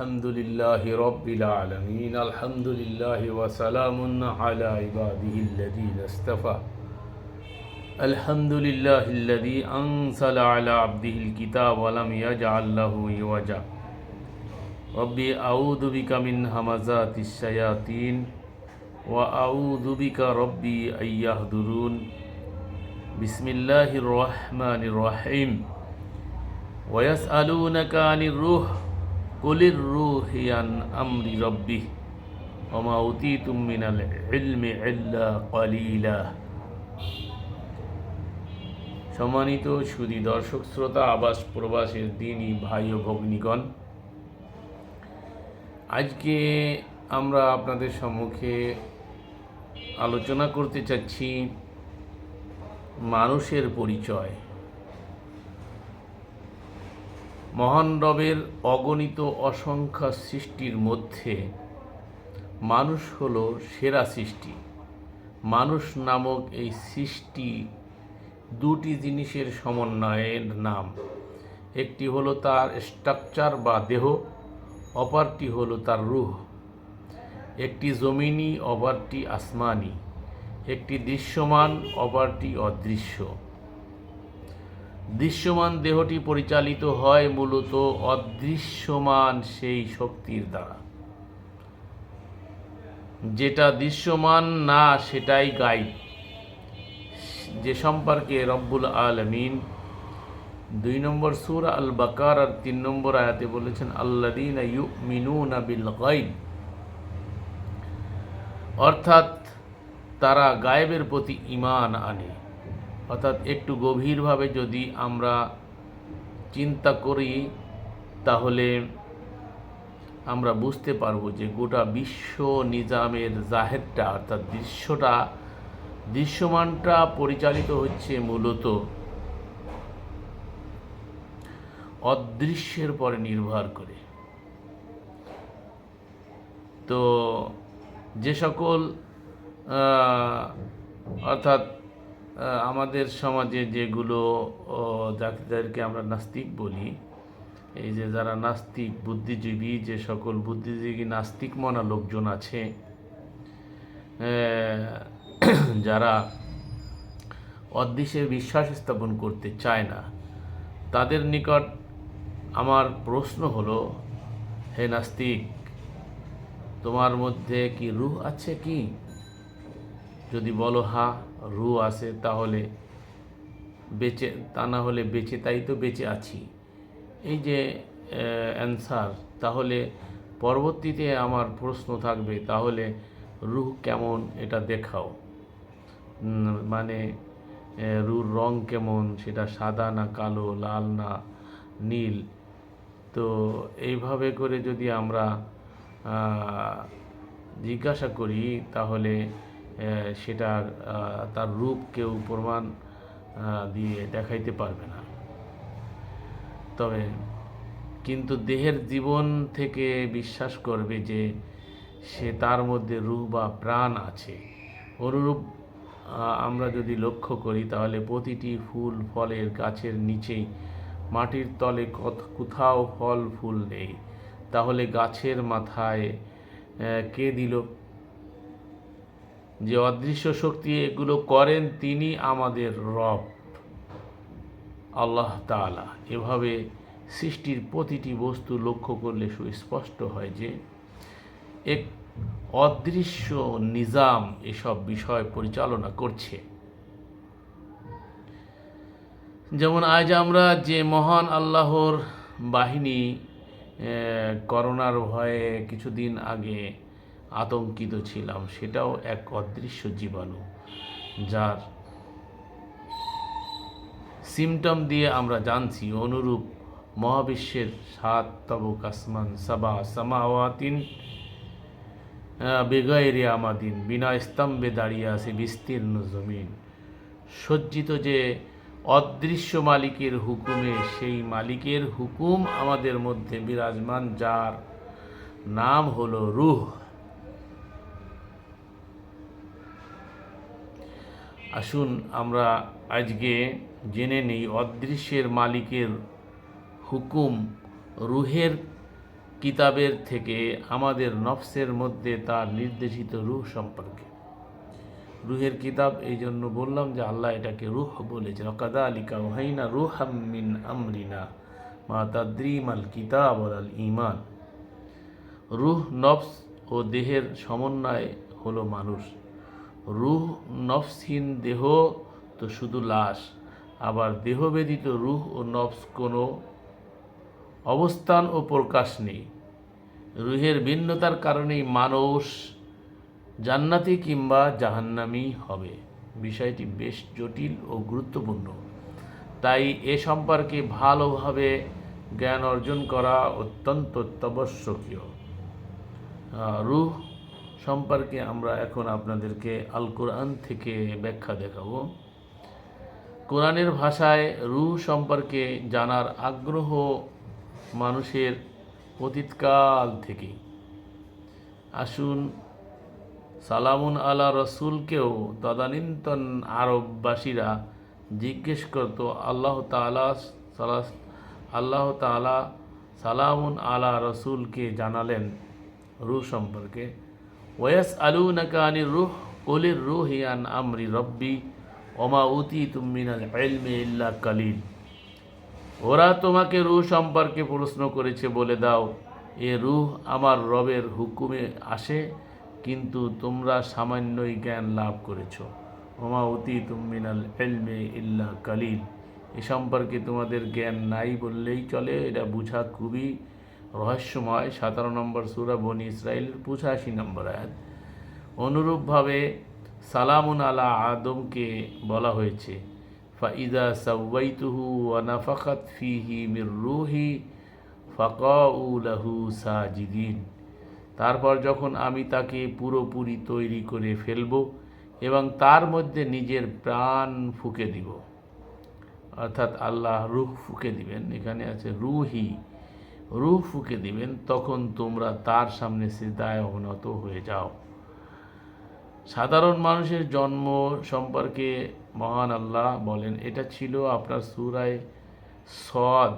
الحمد لله رب العالمين الحمد لله وسلام على عباده الذين اصطفى. الحمد لله الذي أنزل على عبده الكتاب ولم يجعل له عوجا. ربي أعوذ بك من همزات الشياطين وأعوذ بك ربي أن يهدرون. بسم الله الرحمن الرحيم. ويسألونك عن الروح কলির রুহিয়ান আমরি রব্বি অমা অতি তুমি সম্মানিত সুদী দর্শক, শ্রোতা, আবাস প্রবাসের দিনই ভাই ও ভগ্নীগণ, আজকে আমরা আপনাদের সম্মুখে আলোচনা করতে চাচ্ছি মানুষের পরিচয়। মহান রবের অগণিত অসংখ্য সৃষ্টির মধ্যে মানুষ হল সেরা সৃষ্টি। মানুষ নামক এই সৃষ্টি দুটি জিনিসের সমন্বয়ের নাম। একটি হলো তার স্ট্রাকচার বা দেহ, অপরটি হলো তার রুহ। একটি জমিনি, অপরটি আসমানি। একটি দৃশ্যমান, অপরটি অদৃশ্য। দৃশ্যমান দেহটি পরিচালিত হয় মূলত অদৃশ্যমান সেই শক্তির দ্বারা। যেটা দৃশ্যমান না, সেটাই গাইড যে সম্পর্কে রব্বুল আলমিন দুই নম্বর সুর আল বাকার আর তিন নম্বর আয়াতে বলেছেন আল্লাদিন ইউ মিনু বিল গাইব অর্থাৎ তারা গায়েবের প্রতি ইমান আনে। অর্থাৎ একটু গভীরভাবে যদি আমরা চিন্তা করি, তাহলে আমরা বুঝতে পারব যে গোটা বিশ্ব নিজামের জাহেরটা অর্থাৎ দৃশ্যটা, দৃশ্যমানটা পরিচালিত হচ্ছে মূলত অদৃশ্যের পরে নির্ভর করে। তো যে সকল অর্থাৎ আমাদের সমাজে যেগুলো যাদেরকে আমরা নাস্তিক বলি, এই যে যারা নাস্তিক, বুদ্ধিজীবী, যে সকল বুদ্ধিজীবী, নাস্তিক মনা লোকজন আছে যারা অদৃশ্যে বিশ্বাস স্থাপন করতে চায় না, তাদের নিকট আমার প্রশ্ন হলো, হে নাস্তিক, তোমার মধ্যে কি রুহ আছে কি? যদি বলো হা রু আছে, তাহলে বেঁচে, তা না হলে বেঁচে, তাই তো বেঁচে আছি। এই যে অ্যান্সার তাহলে পরবর্তীতে আমার প্রশ্ন থাকবে, তাহলে রুহ কেমন এটা দেখাও। মানে রুর রং কেমন, সেটা সাদা না কালো, লাল না নীল? তো এইভাবে করে যদি আমরা জিজ্ঞাসা করি, তাহলে সেটার তার রূপ কেউ প্রমাণ দিয়ে দেখাইতে পারবে না। তবে কিন্তু দেহের জীবন থেকে বিশ্বাস করবে যে সে তার মধ্যে রূপ বা প্রাণ আছে। অনুরূপ আমরা যদি লক্ষ্য করি, তাহলে প্রতিটি ফুল ফলের গাছের নিচেই মাটির তলে কোথাও ফল ফুল নেই। তাহলে গাছের মাথায় কে দিল? যে অদৃশ্য শক্তি এগুলো করেন তিনি আমাদের রব, আল্লাহ তালা এভাবে সৃষ্টির প্রতিটি বস্তু লক্ষ্য করলে সুস্পষ্ট হয় যে এক অদৃশ্য নিজাম এসব বিষয় পরিচালনা করছে। যেমন আজ আমরা যে মহান আল্লাহর বাহিনী করোনার ভয়ে কিছুদিন আগে আতঙ্কিত ছিলাম। সেটাও এক অদৃশ্য জীবাণু, যার সিমটম দিয়ে আমরা জানছি অনুরূপ মহাবিশ্বের সাত তবক আসমান, সাবা সামাওয়াতিন বেগাইরে আমাদিন, বিনা স্তম্ভে দাঁড়িয়ে আছে বিস্তীর্ণ জমিন। সজ্জিত যে অদৃশ্য মালিকের হুকুমে, সেই মালিকের হুকুম আমাদের মধ্যে বিরাজমান, যার নাম হলো রুহ। আসুন আমরা আজকে জেনে নেই অদৃশ্যের মালিকের হুকুম রুহের কিতাবের থেকে আমাদের নফসের মধ্যে তার নির্দেশিত রুহ সম্পর্কে। রুহের কিতাব, এই জন্য বললাম যে আল্লাহ এটাকে রুহ বলেছেন। অকাদা আলিকা ওহাইনা রুহাম মিন আমরিনা মা তাদ্রিম আল কিতাব আল ইমান রুহ নফস ও দেহের সমন্বয় হলো মানুষ। রুহ নফসহীন দেহ তো শুধু লাশ, আবার দেহ ব্যতীত রুহ ও নফস কোনো অবস্থান ও প্রকাশ নেই। রুহের ভিন্নতার কারণেই মানুষ জান্নাতি কিংবা জাহান্নামি হবে। বিষয়টি বেশ জটিল ও গুরুত্বপূর্ণ। তাই এ সম্পর্কে ভালোভাবে জ্ঞান অর্জন করা অত্যন্ত অত্যাবশ্যকীয় রূহ সম্পর্কে আমরা এখন আপনাদেরকে আল কোরআন থেকে ব্যাখ্যা দেখাবো। কোরআনের ভাষায় রূহ সম্পর্কে জানার আগ্রহ মানুষের অতীতকাল থেকেই। আসুন, সালামুন আলা রসুলকেও তদানীন্তন আরববাসীরা জিজ্ঞেস করত, আল্লাহ তালা সালাস, আল্লাহ তালা সালামুন আলা রসুলকে জানালেন রু সম্পর্কে। ওয়াস আলু নাকানি রুহ কলির রুহিয়ান আমরি রব্বি ওমা উতি তুমিনাল এলমে ইল্লা কালিল ওরা তোমাকে রুহ সম্পর্কে প্রশ্ন করেছে বলে দাও। এ রুহ আমার রবের হুকুমে আসে, কিন্তু তোমরা সামান্যই জ্ঞান লাভ করেছ। ওমা অতি তুমিনাল এলমে ইল্লা কালিল। এ সম্পর্কে তোমাদের জ্ঞান নাই বললেই চলে, এটা বোঝা খুবই রহস্যময় সতেরো নম্বর সুরা বনি ইসরায়েলের পঁচাশি নম্বর আয়াত। অনুরূপভাবে সালামুন আলা আদমকে বলা হয়েছে, ফাইদা সাউবাইতুহু ওয়ানাফাকাত ফিহি মির রুহি ফাকাউ লাহু সাজিদিন। তারপর যখন আমি তাকে পুরোপুরি তৈরি করে ফেলব এবং তার মধ্যে নিজের প্রাণ ফুঁকে দিব, অর্থাৎ আল্লাহ রুহ ফুঁকে দিবেন, এখানে আছে রুহি। রুহ ফুকে দিবেন, তখন তোমরা তার সামনে সিদায় অবনত হয়ে যাও। সাধারণ মানুষের জন্ম সম্পর্কে মহান আল্লাহ বলেন, এটা ছিল আপনার সুরায় সদ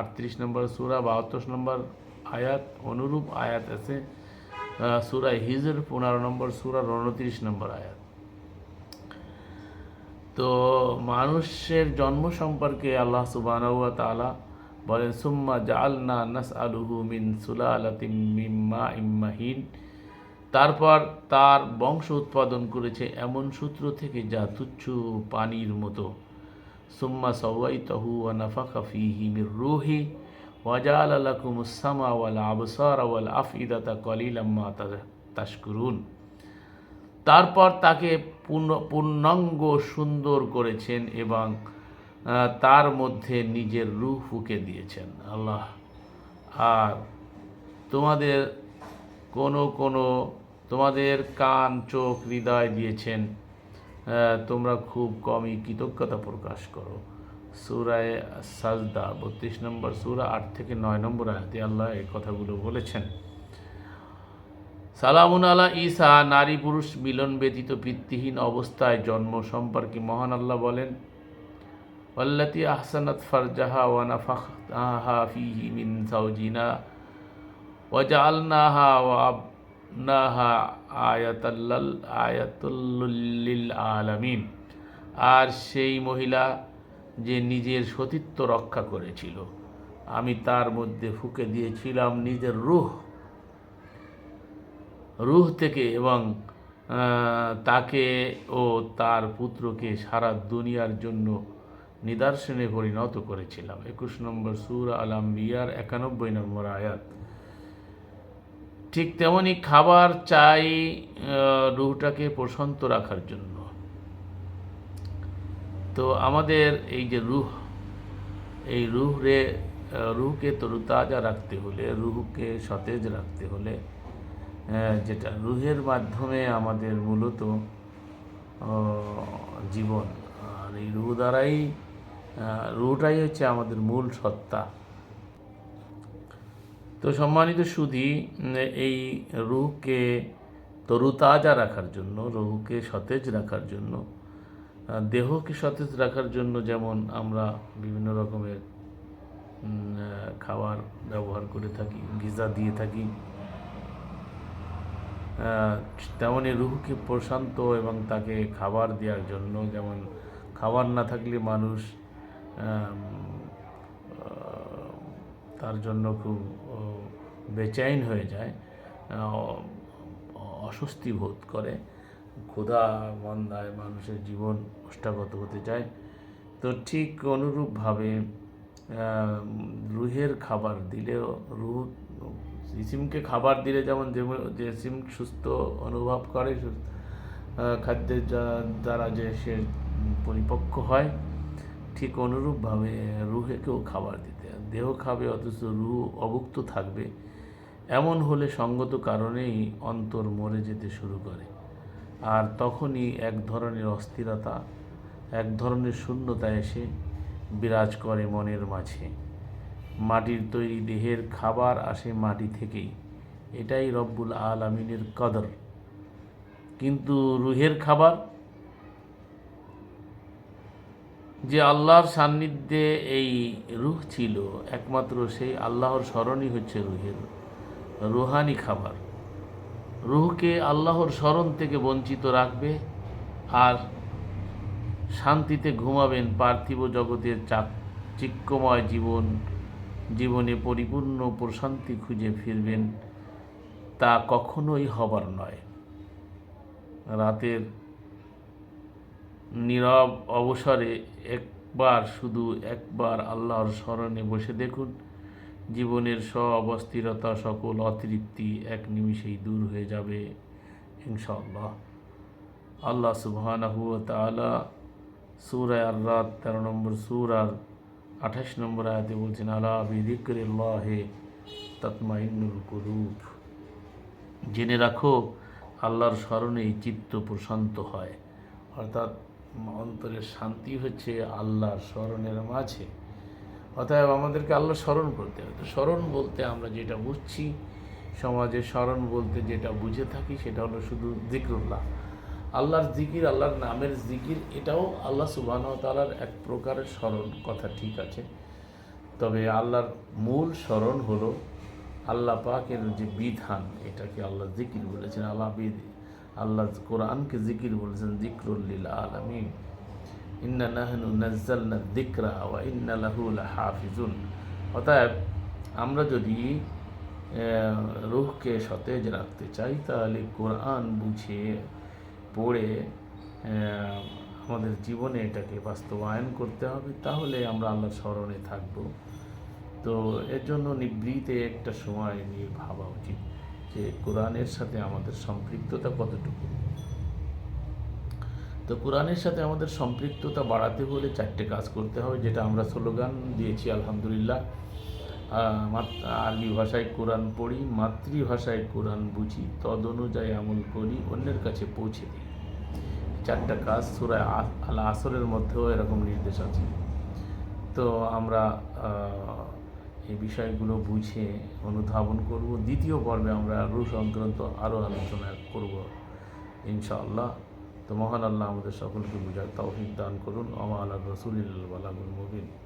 আটত্রিশ নম্বর সুরা, বাহাত্তর নম্বর আয়াত, অনুরূপ আয়াত আছে সুরায় হিজর, পনেরো নম্বর সুরার উনত্রিশ নম্বর আয়াত। তো মানুষের জন্ম সম্পর্কে আল্লাহ সুবাহ তালা বলেন, সুম্মা জালনা নাস আলুহু মিন সুলালাতিম মিম্মা ইম্মাহিন তারপর তার বংশ উৎপাদন করেছে এমন সূত্র থেকে যা তুচ্ছ পানির মতো। সুম্মা সবাই তহু আনাফাকা ফিহি মির রুহি ওয়াজাল আলাকুম সামা ওয়াল আবসার ওয়াল আফিদাতা কলিলাম্মা তাশকুরুন। তারপর তাকে পূর্ণ, পূর্ণাঙ্গ সুন্দর করেছেন এবং তার মধ্যে নিজের রূহ ফুকে দিয়েছেন। আল্লাহ, আর তোমাদের কোনো কোনো, তোমাদের কান, চোখ হৃদয় দিয়েছেন তোমরা খুব কমই কৃতজ্ঞতা প্রকাশ করো। সুরায় সাজদা, বত্রিশ নম্বর সুরা, আট থেকে নয় নম্বর আয়াতে আল্লাহ এই কথাগুলো বলেছেন। সালামুন আলা ঈসা, নারী পুরুষ মিলন ব্যতীত পিতৃহীন অবস্থায় জন্ম সম্পর্কে মহান আল্লাহ বলেন ওয়াল্লাতি আহসানাত ফারজাহা ওয়া নাফাখনাহা ফীহি মিন যাওজিনা ওয়া জাআলনাহা ওয়া আবনাহা আয়াতাল্লাল আয়াতুল লিল আলামিন আর সেই মহিলা যে নিজের সতীত্ব রক্ষা করেছিল, আমি তার মধ্যে ফুকে দিয়েছিলাম নিজের রূহ। রুহ থেকে এবং তাকে ও তার পুত্রকে সারা দুনিয়ার জন্য নিদর্শনে পরিণত করেছিলাম। একুশ নম্বর সুর আলাম বিয়ার একানব্বই নম্বর আয়াত। ঠিক তেমনি খাবার চাই রুহটাকে প্রশান্ত রাখার জন্য। তো আমাদের এই যে রুহ এই রুহ রে আহ, রুহকে তরুতাজা রাখতে হলে রুহকে সতেজ রাখতে হলে যেটা রুহের মাধ্যমে আমাদের মূলত জীবন। আর এই রুহ দ্বারাই আহ, রুহটাই হচ্ছে আমাদের মূল সত্তা। তো সম্মানিত সুধি এই রুহকে তরুতাজা রাখার জন্য রুহকে সতেজ রাখার জন্য দেহকে সতেজ রাখার জন্য যেমন আমরা বিভিন্ন রকমের খাবার ব্যবহার করে থাকি গিজা দিয়ে থাকি তেমনই তেমনি রুহকে প্রশান্ত এবং তাকে খাবার দেওয়ার জন্য যেমন খাবার না থাকলে মানুষ তার জন্য খুব বেচাইন হয়ে যায় অস্বস্তি বোধ করে, ক্ষুধা মন্দায় মানুষের জীবন ওষ্ঠাগত হতে যায় তো ঠিক অনুরূপভাবে রুহের খাবার দিলেও, রুহ, জিসিমকে খাবার দিলে যেমন যেমন- জেসিম সুস্থ অনুভব করে খাদ্যের যা- দ্বারা যে সে পরিপক্ক হয় ঠিক অনুরূপভাবে রুহেকেও খাবার দিতে। দেহ খাবে, অথচ রুহ অভুক্ত থাকবে। এমন হলে সঙ্গত কারণেই অন্তর মরে যেতে শুরু করে। আর তখনই এক ধরনের অস্থিরতা, এক ধরনের শূন্যতা এসে বিরাজ করে মনের মাঝে। মাটির তৈরি দেহের খাবার আসে মাটি থেকেই। এটাই রব্বুল আলামিনের কদর। কিন্তু রুহের খাবার যে আল্লাহর সান্নিধ্যে এই রুহ ছিল, একমাত্র সেই আল্লাহর স্মরণই হচ্ছে রুহের, রুহানি খাবার। রুহকে আল্লাহর স্মরণ থেকে বঞ্চিত রাখবে আর শান্তিতে ঘুমাবেন পার্থিব জগতের চাক চিক্কময় জীবন, জীবনে পরিপূর্ণ প্রশান্তি খুঁজে ফিরবেন তা কখনোই হবার নয়। রাতের নীরব অবসরে একবার শুধু একবার আল্লাহর স্মরণে বসে দেখুন, জীবনের সব অস্থিরতা, সকল অতৃপ্তি এক নিমিষেই দূর হয়ে যাবে, ইনশাআল্লাহ। আল্লাহ সুবহানাহু ওয়া তাআলা সূরা আর রাত তেরো নম্বর সুর আর আঠাশ নম্বর আয়াতে বলছেন, আলা বিদিক্রিল্লাহে তাতমাইন্নুল কুলুব। জেনে রাখো, আল্লাহর স্মরণেই চিত্ত প্রশান্ত হয়। অর্থাৎ অন্তরের শান্তি হচ্ছে আল্লাহর স্মরণের মাঝে। অতএব আমাদেরকে আল্লাহ স্মরণ করতে হবে। তো স্মরণ বলতে আমরা যেটা বুঝছি, সমাজে স্মরণ বলতে যেটা বুঝে থাকি সেটা হলো শুধু জিক্রুল্লাহ। আল্লাহর জিকির, আল্লাহর নামের জিকির, এটাও আল্লাহ সুবাহ তালার এক প্রকারের স্মরণ কথা ঠিক আছে। তবে আল্লাহর মূল স্মরণ হলো আল্লাহ পাকের যে বিধান, এটাকে আল্লাহ জিকির বলেছেন। আল্লাহ বিধ আল্লাহ কোরআনকে জিকির বলেছেন জিক্রুল্লিল আলমিন। ইন্না নাহনু নাজ্জালনা দিকরা ওয়া ইন্না লাহু লাহাফিজুন। অতএব আমরা যদি রুহকে সতেজ রাখতে চাই, তাহলে কোরআন বুঝে, পড়ে আমাদের জীবনে এটাকে বাস্তবায়ন করতে হবে, তাহলে আমরা আল্লাহর স্মরণে থাকব। তো এর জন্য নিবৃতে একটা সময় নিয়ে ভাবা উচিত। যে কোরআনের সাথে আমাদের সম্পৃক্ততা কতটুকু? তো কোরআনের সাথে আমাদের সম্পৃক্ততা বাড়াতে হলে চারটে কাজ করতে হবে, যেটা আমরা স্লোগান দিয়েছি, আলহামদুলিল্লাহ। আরবি ভাষায় কোরআন পড়ি, মাতৃভাষায় কোরআন বুঝি তদ অনুযায়ী আমল করি, অন্যের কাছে পৌঁছে দিই। চারটা কাজ সুরায় আল আসরের মধ্যেও এরকম নির্দেশ আছে। তো আমরা এই বিষয়গুলো বুঝে অনুধাবন করব। দ্বিতীয় পর্বে আমরা রু সংক্রান্ত আরও আলোচনা করব, ইনশাআল্লাহ। তো মহান আল্লাহ আমাদের সকলকে বুঝার তৌফিক দান করুন। আমা আল্লাহ রসুলিল্লাহ মুবিন।